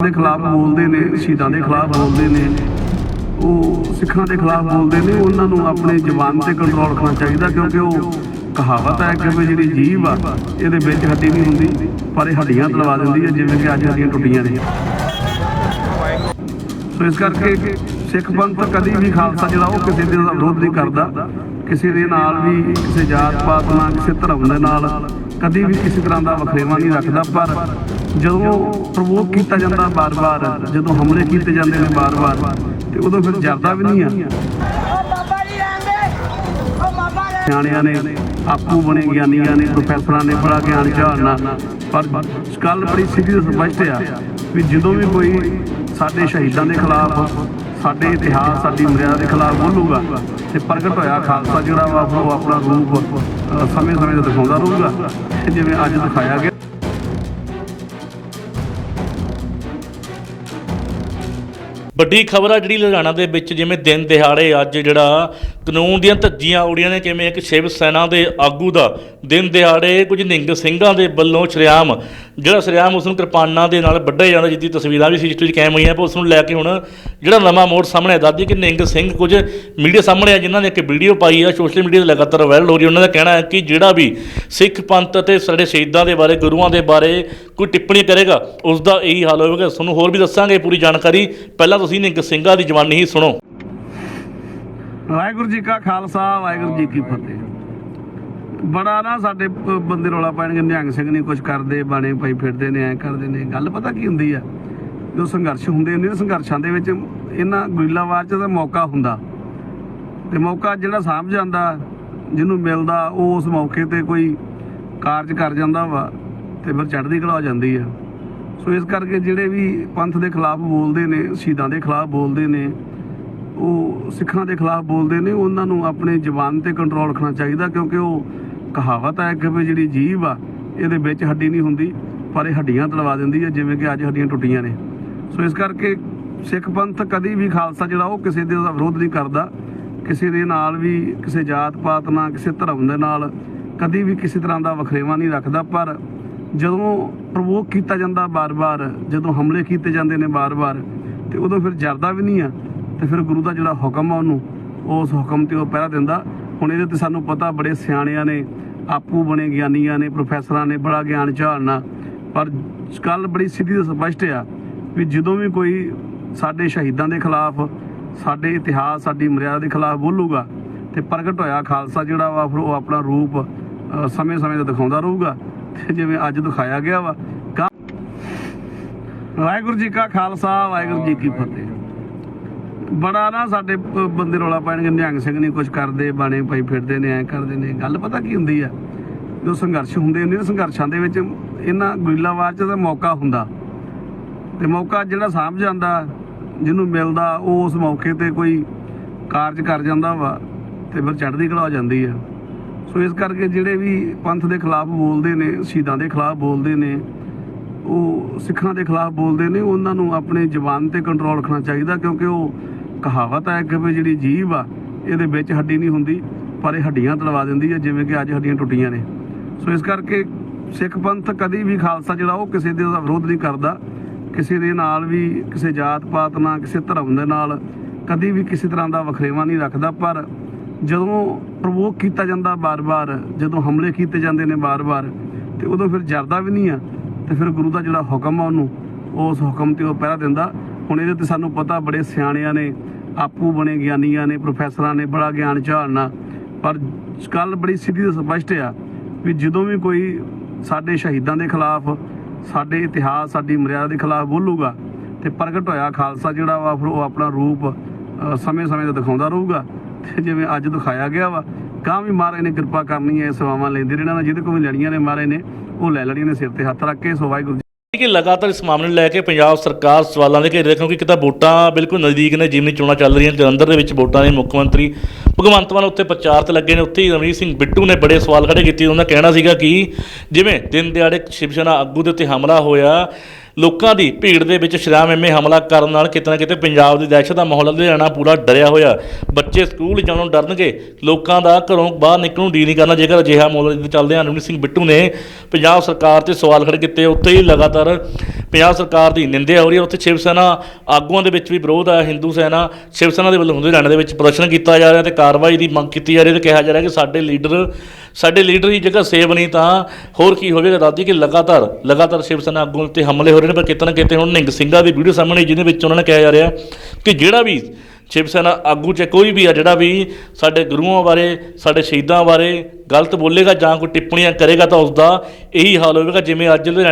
ਦੇ ਖਿਲਾਫ ਬੋਲਦੇ ਨੇ, ਸ਼ਹੀਦਾਂ ਦੇ ਖਿਲਾਫ ਬੋਲਦੇ ਨੇ। ਉਹ ਸਿੱਖਾਂ ਦੇ ਖਿਲਾਫ ਬੋਲਦੇ ਨੇ, ਉਹਨਾਂ ਨੂੰ ਆਪਣੇ ਜ਼ਬਾਨ ਤੇ ਕੰਟਰੋਲ ਰੱਖਣਾ ਚਾਹੀਦਾ ਕਿਉਂਕਿ ਉਹ ਕਹਾਵਤ ਹੈ ਕਿ ਜਿਹੜੀ ਜੀਭ ਆ, ਇਹਦੇ ਵਿੱਚ ਹੱਡੀ ਨਹੀਂ ਹੁੰਦੀ, ਪਰ ਇਹ ਹੱਡੀਆਂ ਤਲਵਾ ਦਿੰਦੀ ਹੈ, ਜਿਵੇਂ ਕਿ ਅੱਜ ਹੱਡੀਆਂ ਟੁੱਟੀਆਂ ਨੇ। ਸੋ ਇਸ ਕਰਕੇ ਸਿੱਖ ਪੰਥ ਕਦੀ ਵੀ ਖਾਲਸਾ ਜਿਹੜਾ, ਉਹ ਕਿਸੇ ਦੇ ਵਿਰੋਧ ਨਹੀਂ ਕਰਦਾ। ਕਿਸੇ ਦੇ ਨਾਲ ਵੀ, ਕਿਸੇ ਜਾਤ ਪਾਤ ਨਾਲ, ਕਿਸੇ ਧਰਮ ਦੇ ਨਾਲ ਕਦੇ ਵੀ ਕਿਸੇ ਤਰ੍ਹਾਂ ਦਾ ਵਖਰੇਵਾ ਨਹੀਂ ਰੱਖਦਾ, ਪਰ ਜਦੋਂ ਪ੍ਰਵੋਕ ਕੀਤਾ ਜਾਂਦਾ ਬਾਰ-ਬਾਰ, ਜਦੋਂ ਹਮਲੇ ਕੀਤੇ ਜਾਂਦੇ ਨੇ ਬਾਰ-ਬਾਰ, ਤੇ ਉਦੋਂ ਫਿਰ ਜਰਦਾ ਵੀ ਨਹੀਂ ਆ। ਸਿਆਣਿਆਂ ਨੇ ਆਪੂ ਬਣੇ ਗਿਆਨੀਆਂ ਨੇ ਪ੍ਰੋਫੈਸਰਾਂ ਨੇ ਬੜਾ ਗਿਆਨ ਝਾੜਨਾ, ਪਰ ਗੱਲ ਬੜੀ ਸਿੱਧੀ ਤੇ ਸਪਸ਼ਟ ਆ ਵੀ ਜਦੋਂ ਵੀ ਕੋਈ ਸਾਡੇ ਸ਼ਹੀਦਾਂ ਦੇ ਖਿਲਾਫ ਸਾਡੇ ਇਤਿਹਾਸ, ਸਾਡੀ ਮਰਿਆਦਾ ਦੇ ਖਿਲਾਫ ਬੋਲੂਗਾ ਤੇ ਪ੍ਰਗਟ ਹੋਇਆ ਖਾਲਸਾ ਜਿਹੜਾ ਵਾ, ਉਹ ਆਪਣਾ ਰੂਪ ਸਮੇਂ-ਸਮੇਂ ਤੇ ਦਿਖਾਉਂਦਾ ਰਹੂਗਾ। ਜਿਵੇਂ ਅੱਜ ਦਿਖਾਇਆ ਗਿਆ। ਵੱਡੀ ਖਬਰ ਆ ਜਿਹੜੀ ਲੁਧਿਆਣਾ ਦੇ ਵਿੱਚ, ਜਿਵੇਂ ਦਿਨ ਦਿਹਾੜੇ ਅੱਜ ਜਿਹੜਾ ਕਾਨੂੰਨ ਦੀਆਂ ਧੱਜੀਆਂ ਉੜੀਆਂ ਨੇ, ਕਿਵੇਂ ਇੱਕ ਸ਼ਿਵ ਸੈਨਾ ਦੇ ਆਗੂ ਦਾ ਦਿਨ ਦਿਹਾੜੇ, ਕੁਝ ਨਿੰਗ ਸਿੰਘਾਂ ਦੇ ਵੱਲੋਂ ਸ਼ਰੇਆਮ, ਜਿਹੜਾ ਸ਼ਰੇਆਮ ਉਸ ਨੂੰ ਕਿਰਪਾਨਾਂ ਦੇ ਨਾਲ ਵੱਢਿਆ ਜਾਂਦਾ, ਜਿੱਦੀ ਤਸਵੀਰਾਂ ਵੀ ਸੀਸੀਟੀਵੀ ਕੈਮ ਹੋਈਆਂ ਪਰ ਉਸ ਨੂੰ ਲੈ ਕੇ ਹੁਣ ਜਿਹੜਾ ਨਵਾਂ ਮੋੜ ਸਾਹਮਣੇ ਆ ਦੱਸਦੀ ਕਿ ਨਿੰਗ ਸਿੰਘ ਕੁਝ ਮੀਡੀਆ ਸਾਹਮਣੇ ਆ ਜਿਨ੍ਹਾਂ ਨੇ ਇੱਕ ਵੀਡੀਓ ਪਾਈ ਆ, ਸੋਸ਼ਲ ਮੀਡੀਆ ਤੇ ਲਗਾਤਾਰ ਵਾਇਰਲ ਹੋ ਰਹੀ, ਉਹਨਾਂ ਦਾ ਕਹਿਣਾ ਹੈ ਕਿ ਜਿਹੜਾ ਵੀ ਸਿੱਖ ਪੰਥ ਅਤੇ ਸਾਡੇ ਸ਼ਹੀਦਾਂ ਦੇ ਬਾਰੇ, ਗੁਰੂਆਂ ਦੇ ਬਾਰੇ ਕੋਈ ਟਿੱਪਣੀ ਕਰੇਗਾ ਉਸ ਦਾ ਇਹੀ ਹਾਲ ਹੋਵੇਗਾ। ਤੁਹਾਨੂੰ ਹੋਰ ਵੀ ਦੱਸਾਂਗੇ, ਪੂਰੀ ਜਾਣਕਾਰੀ। ਪਹਿਲਾਂ ਤੁਸੀਂ ਨਿੰਗ ਸਿੰਘਾਂ ਦੀ ਜਵਾਨੀ ਹੀ ਸੁਣੋ। ਵਾਹਿਗੁਰੂ ਜੀ ਕਾ ਖਾਲਸਾ, ਵਾਹਿਗੁਰੂ ਜੀ ਕੀ ਫਤਿਹ। ਬੜਾ ਨਾ ਸਾਡੇ ਬੰਦੇ ਰੌਲਾ ਪਾਣਗੇ ਨਿਹੰਗ ਸਿੰਘ ਨਹੀਂ ਕੁਝ ਕਰਦੇ, ਬਾਣੇ ਪਾਈ ਫਿਰਦੇ ਨੇ, ਐ ਕਰਦੇ ਨੇ। ਗੱਲ ਪਤਾ ਕੀ ਹੁੰਦੀ ਆ? ਜੋ ਸੰਘਰਸ਼ ਹੁੰਦੇ ਨੇ, ਸੰਘਰਸ਼ਾਂ ਦੇ ਵਿੱਚ ਇਹਨਾਂ ਗੁਰੀਲਾਵਾਰ ਚ ਤਾਂ ਮੌਕਾ ਹੁੰਦਾ। ਤੇ ਮੌਕਾ ਜਿਹੜਾ ਸਾਂਭ ਜਾਂਦਾ, ਜਿਹਨੂੰ ਮਿਲਦਾ, ਉਹ ਉਸ ਮੌਕੇ ਤੇ ਕੋਈ ਕਾਰਜ ਕਰ ਜਾਂਦਾ ਵਾ, ਤੇ ਫਿਰ ਚੜ੍ਹਦੀ ਕਲਾ ਜਾਂਦੀ ਆ। ਸੋ ਇਸ ਕਰਕੇ ਜਿਹੜੇ ਵੀ ਪੰਥ ਦੇ ਖਿਲਾਫ ਬੋਲਦੇ ਨੇ, ਸ਼ਹੀਦਾਂ ਦੇ ਖਿਲਾਫ ਬੋਲਦੇ ਨੇ ਉਹ ਸਿੱਖਾਂ ਦੇ ਖਿਲਾਫ ਬੋਲਦੇ ਨੇ, ਉਹਨਾਂ ਨੂੰ ਆਪਣੇ ਜ਼ਬਾਨ ਤੇ ਕੰਟਰੋਲ ਰੱਖਣਾ ਚਾਹੀਦਾ ਕਿਉਂਕਿ ਉਹ ਕਹਾਵਤ ਹੈ ਕਿ ਵੀ ਜਿਹੜੀ ਜੀਭ ਆ, ਇਹਦੇ ਵਿੱਚ ਹੱਡੀ ਨਹੀਂ ਹੁੰਦੀ, ਪਰ ਇਹ ਹੱਡੀਆਂ ਤੜਵਾ ਦਿੰਦੀ ਹੈ, ਜਿਵੇਂ ਕਿ ਅੱਜ ਹੱਡੀਆਂ ਟੁੱਟੀਆਂ ਨੇ। ਸੋ ਇਸ ਕਰਕੇ ਸਿੱਖ ਪੰਥ ਕਦੀ ਵੀ ਖਾਲਸਾ ਜਿਹੜਾ ਉਹ ਕਿਸੇ ਦੇ ਵਿਰੋਧ ਨਹੀਂ ਕਰਦਾ, ਕਿਸੇ ਦੇ ਨਾਲ ਵੀ, ਕਿਸੇ ਜਾਤ ਪਾਤ ਨਾਲ, ਕਿਸੇ ਧਰਮ ਦੇ ਨਾਲ ਕਦੀ ਵੀ ਕਿਸੇ ਤਰ੍ਹਾਂ ਦਾ ਵਖਰੇਵਾ ਨਹੀਂ ਰੱਖਦਾ, ਪਰ ਜਦੋਂ ਪ੍ਰਵੋਕ ਕੀਤਾ ਜਾਂਦਾ ਬਾਰ-ਬਾਰ, ਜਦੋਂ ਹਮਲੇ ਕੀਤੇ ਜਾਂਦੇ ਨੇ ਬਾਰ-ਬਾਰ, ਤੇ ਉਦੋਂ ਫਿਰ ਜਰਦਾ ਵੀ ਨਹੀਂ ਆ। ਤੇ ਫਿਰ ਗੁਰੂ ਦਾ ਜਿਹੜਾ ਹੁਕਮ ਆ ਉਹਨੂੰ, ਉਸ ਹੁਕਮ ਤੇ ਉਹ ਪਹਿਰਾ ਦਿੰਦਾ। ਹੁਣ ਇਹਦੇ ਤੇ ਸਾਨੂੰ ਪਤਾ ਬੜੇ ਸਿਆਣਿਆਂ ਨੇ, ਆਪੂ ਬਣੇ ਗਿਆਨੀਆਂ ਨੇ ਪ੍ਰੋਫੈਸਰਾਂ ਨੇ, ਬੜਾ ਗਿਆਨ ਝਾੜਨਾ। ਪਰ ਗੱਲ ਬੜੀ ਸਿੱਧੀ ਤੇ ਸਪਸ਼ਟ ਆ ਵੀ ਜਦੋਂ ਵੀ ਕੋਈ ਸਾਡੇ ਸ਼ਹੀਦਾਂ ਦੇ ਖਿਲਾਫ, ਸਾਡੇ ਇਤਿਹਾਸ, ਸਾਡੀ ਮਰਿਆਦਾ ਦੇ ਖਿਲਾਫ ਬੋਲੂਗਾ, ਤੇ ਪ੍ਰਗਟ ਹੋਇਆ ਖਾਲਸਾ ਜਿਹੜਾ ਵਾ, ਫਿਰ ਉਹ ਆਪਣਾ ਰੂਪ ਸਮੇਂ-ਸਮੇਂ ਤੇ ਦਿਖਾਉਂਦਾ ਰਹੂਗਾ। ਤੇ ਜਿਵੇਂ ਅੱਜ ਦਿਖਾਇਆ ਗਿਆ ਵਾ ਵਾਹਿਗੁਰੂ ਜੀ ਕਾ ਖਾਲਸਾ, ਵਾਹਿਗੁਰੂ ਜੀ ਕੀ ਫਤਿਹ। ਬੜਾ ਨਾ ਸਾਡੇ ਬੰਦੇ ਰੌਲਾ ਪਾਣਗੇ ਨਿਹੰਗ ਸਿੰਘ ਨਹੀਂ ਕੁਝ ਕਰਦੇ, ਬਾਣੇ ਪਾਈ ਫਿਰਦੇ ਨੇ, ਐ ਕਰਦੇ ਨੇ। ਗੱਲ ਪਤਾ ਕੀ ਹੁੰਦੀ ਆ? ਜੋ ਸੰਘਰਸ਼ ਹੁੰਦੇ ਨੇ, ਸੰਘਰਸ਼ਾਂ ਦੇ ਵਿੱਚ ਇਹਨਾਂ ਗੁਰੀਲਾਵਾਰ ਚ ਤਾਂ ਮੌਕਾ ਹੁੰਦਾ। ਤੇ ਮੌਕਾ ਜਿਹੜਾ ਸਾਂਭ ਜਾਂਦਾ, ਜਿਹਨੂੰ ਮਿਲਦਾ, ਉਹ ਉਸ ਮੌਕੇ ਤੇ ਕੋਈ ਕਾਰਜ ਕਰ ਜਾਂਦਾ ਵਾ, ਤੇ ਫਿਰ ਚੜ੍ਹਦੀ ਕਲਾ ਹੋ ਜਾਂਦੀ ਆ। ਸੋ ਇਸ ਕਰਕੇ ਜਿਹੜੇ ਵੀ ਪੰਥ ਦੇ ਖਿਲਾਫ ਬੋਲਦੇ ਨੇ, ਸ਼ਹੀਦਾਂ ਦੇ ਖਿਲਾਫ ਬੋਲਦੇ ਨੇ, ਉਹ ਸਿੱਖਾਂ ਦੇ ਖਿਲਾਫ ਬੋਲਦੇ ਨੇ, ਉਹਨਾਂ ਨੂੰ ਆਪਣੇ ਜ਼ਬਾਨ ਤੇ ਕੰਟਰੋਲ ਰੱਖਣਾ ਚਾਹੀਦਾ, ਕਿਉਂਕਿ ਉਹ ਕਹਾਵਤ ਹੈ ਕਿ ਵੀ ਜਿਹੜੀ ਜੀਭ ਆ, ਇਹਦੇ ਵਿੱਚ ਹੱਡੀ ਨਹੀਂ ਹੁੰਦੀ, ਪਰ ਇਹ ਹੱਡੀਆਂ ਤੜਵਾ ਦਿੰਦੀ ਹੈ ਜਿਵੇਂ ਕਿ ਅੱਜ ਹੱਡੀਆਂ ਟੁੱਟੀਆਂ ਨੇ। ਸੋ ਇਸ ਕਰਕੇ ਸਿੱਖ ਪੰਥ ਕਦੀ ਵੀ ਖਾਲਸਾ ਜਿਹੜਾ ਉਹ ਕਿਸੇ ਦੇ ਵਿਰੋਧ ਨਹੀਂ ਕਰਦਾ। ਕਿਸੇ ਦੇ ਨਾਲ ਵੀ, ਕਿਸੇ ਜਾਤ ਪਾਤ ਨਾਲ, ਕਿਸੇ ਧਰਮ ਦੇ ਨਾਲ ਕਦੀ ਵੀ ਕਿਸੇ ਤਰ੍ਹਾਂ ਦਾ ਵਖਰੇਵਾ ਨਹੀਂ ਰੱਖਦਾ। ਪਰ ਜਦੋਂ ਪ੍ਰਵੋਕ ਕੀਤਾ ਜਾਂਦਾ ਬਾਰ-ਬਾਰ, ਜਦੋਂ ਹਮਲੇ ਕੀਤੇ ਜਾਂਦੇ ਨੇ ਬਾਰ-ਬਾਰ, ਤੇ ਉਦੋਂ ਫਿਰ ਜਰਦਾ ਵੀ ਨਹੀਂ ਆ, ਤੇ ਫਿਰ ਗੁਰੂ ਦਾ ਜਿਹੜਾ ਹੁਕਮ ਆ ਉਹਨੂੰ, ਉਸ ਹੁਕਮ ਤੇ ਉਹ ਪਹਿਰਾ ਦਿੰਦਾ। ਹੁਣ ਇਹਦੇ ਤੇ ਸਾਨੂੰ ਪਤਾ ਬੜੇ ਸਿਆਣਿਆਂ ਨੇ, ਆਪੂ ਬਣੇ ਗਿਆਨੀਆਂ ਨੇ ਪ੍ਰੋਫੈਸਰਾਂ ਨੇ, ਬੜਾ ਗਿਆਨ ਝਾੜਨਾ। ਪਰ ਗੱਲ ਬੜੀ ਸਿੱਧੀ ਤੇ ਸਪਸ਼ਟ ਆ ਵੀ ਜਦੋਂ ਵੀ ਕੋਈ ਸਾਡੇ ਸ਼ਹੀਦਾਂ ਦੇ ਖਿਲਾਫ, ਸਾਡੇ ਇਤਿਹਾਸ, ਸਾਡੀ ਮਰਿਆਦਾ ਦੇ ਖਿਲਾਫ ਬੋਲੂਗਾ ਤੇ ਪ੍ਰਗਟ ਹੋਇਆ ਖਾਲਸਾ ਜਿਹੜਾ ਵਾ, ਫਿਰ ਉਹ ਆਪਣਾ ਰੂਪ ਸਮੇਂ-ਸਮੇਂ ਤੇ ਦਿਖਾਉਂਦਾ ਰਹੂਗਾ। ਤੇ ਜਿਵੇਂ ਅੱਜ ਦਿਖਾਇਆ ਗਿਆ ਵਾ ਕਾਂ ਵੀ ਮਹਾਰਾਜ ਨੇ ਕਿਰਪਾ ਕਰਨੀ ਹੈ, ਸੇਵਾਵਾਂ ਲੈਂਦੇ ਰਹਿਣਾ ਜਿਹਦੇ ਕੋਲ ਵੀ ਲੈਣੀਆਂ ਨੇ ਮਹਾਰਾਜ ਨੇ, ਉਹ ਲੈ ਲੈਣੀਆਂ ਨੇ ਸਿਰ ਤੇ ਹੱਥ ਰੱਖ ਕੇ, ਸੋ ਵਾਹਿਗੁਰੂ ਜੀ ਕਿ ਲਗਾਤਾਰ ਇਸ ਮਾਮਲੇ ਨੂੰ ਲੈ ਕੇ ਪੰਜਾਬ ਸਰਕਾਰ ਸਵਾਲਾਂ ਦੇ ਘੇਰੇ ਕਿਉਂਕਿ ਇੱਕ ਤਾਂ ਵੋਟਾਂ ਬਿਲਕੁਲ ਨਜ਼ਦੀਕ ਨੇ ਜਿਮਨੀ ਚੋਣਾਂ ਚੱਲ ਰਹੀਆਂ ਜਲੰਧਰ ਦੇ ਵਿੱਚ ਵੋਟਾਂ ਨੇ, ਮੁੱਖ ਮੰਤਰੀ ਭਗਵੰਤ ਮਾਨ ਉੱਤੇ ਪ੍ਰਚਾਰ ਤੇ ਲੱਗੇ ਨੇ, ਉੱਥੇ ਹੀ ਰਮਨੀਤ ਸਿੰਘ ਬਿੱਟੂ ਨੇ ਬੜੇ ਸਵਾਲ ਖੜੇ ਕੀਤੇ, ਉਹਨਾਂ ਦਾ ਕਹਿਣਾ ਸੀਗਾ ਕਿ ਜਿਵੇਂ ਦਿਨ ਦਿਹਾੜੇ ਸ਼ਿਵ ਸੈਨਾ ਆਗੂ ਦੇ ਉੱਤੇ ਹਮਲਾ ਹੋਇਆ ਲੋਕਾਂ ਦੀ ਭੀੜ ਦੇ ਵਿੱਚ ਸ਼ਰਾਮ ਐਵੇਂ ਹਮਲਾ ਕਰਨ ਨਾਲ ਕਿਤੇ ਨਾ ਕਿਤੇ ਪੰਜਾਬ ਦੀ ਦਹਿਸ਼ਤ ਦਾ ਮਾਹੌਲ ਲੁਧਿਆਣਾ ਪੂਰਾ ਡਰਿਆ ਹੋਇਆ। ਬੱਚੇ ਸਕੂਲ ਜਾਣ ਨੂੰ ਡਰਨਗੇ। ਲੋਕਾਂ ਦਾ ਘਰੋਂ ਬਾਹਰ ਨਿਕਲਣ ਨੂੰ ਡੀ ਨਹੀਂ ਕਰਨਾ। ਜੇਕਰ ਅਜਿਹਾ ਮਾਹੌਲ ਚੱਲਦੇ ਹਨ ਰਮਨੀਤ ਸਿੰਘ ਬਿੱਟੂ ਨੇ ਪੰਜਾਬ ਸਰਕਾਰ ਤੇ ਸਵਾਲ ਖੜੇ ਕੀਤੇ ਉੱਤੇ ਹੀ ਲਗਾਤਾਰ ਪੰਜਾਬ ਸਰਕਾਰ ਦੀ ਨਿੰਦਿਆ ਹੋ ਰਹੀ ਹੈ। ਉੱਥੇ ਸ਼ਿਵ ਸੈਨਾ ਆਗੂਆਂ ਦੇ ਵਿੱਚ ਵੀ ਵਿਰੋਧ ਆ ਹਿੰਦੂ ਸੈਨਾ ਸ਼ਿਵ ਸੈਨਾ ਦੇ ਵੱਲੋਂ ਲੁਧਿਆਣੇ ਦੇ ਵਿੱਚ ਪ੍ਰਦਰਸ਼ਨ ਕੀਤਾ ਜਾ ਰਿਹਾ ਤੇ ਕਾਰਵਾਈ ਦੀ ਮੰਗ ਕੀਤੀ ਜਾ ਰਹੀ ਹੈ ਤੇ ਕਿਹਾ ਜਾ ਰਿਹਾ ਕਿ ਸਾਡੇ ਲੀਡਰ ਸਾਡੇ ਲੀਡਰ ਦੀ ਜਗ੍ਹਾ ਸੇਵ ਨਹੀਂ ਤਾਂ ਹੋਰ ਕੀ ਹੋਵੇਗਾ। ਦਾਦੀ ਕਿ ਲਗਾਤਾਰ ਲਗਾਤਾਰ ਸ਼ਿਵ ਸੈਨਾ ਆਗੂਆਂ ਉੱਤੇ ਹਮਲੇ ਹੋ ਰਹੇ ਨੇ ਪਰ ਕਿਤੇ ਨਾ ਕਿਤੇ ਹੁਣ ਨਿੰਗ ਸਿੰਘਾਂ ਦੀ ਵੀਡੀਓ ਸਾਹਮਣੇ ਆਈ, ਜਿਹਦੇ ਵਿੱਚ ਉਹਨਾਂ ਨੇ ਕਿਹਾ ਜਾ ਰਿਹਾ ਕਿ ਜਿਹੜਾ ਵੀ ਸ਼ਿਵ ਸੈਨਾ ਆਗੂ ਚ ਕੋਈ ਵੀ ਆ ਜਿਹੜਾ ਵੀ ਸਾਡੇ ਗੁਰੂਆਂ ਬਾਰੇ ਸਾਡੇ ਸ਼ਹੀਦਾਂ ਬਾਰੇ ਗਲਤ ਬੋਲੇਗਾ ਜਾਂ ਕੋਈ ਟਿੱਪਣੀਆਂ ਕਰੇਗਾ ਤਾਂ ਉਸ ਦਾ ਇਹੀ ਹਾਲ ਹੋਵੇਗਾ ਜਿਵੇਂ ਅੱਜ ਲੁਧਿਆਣਾ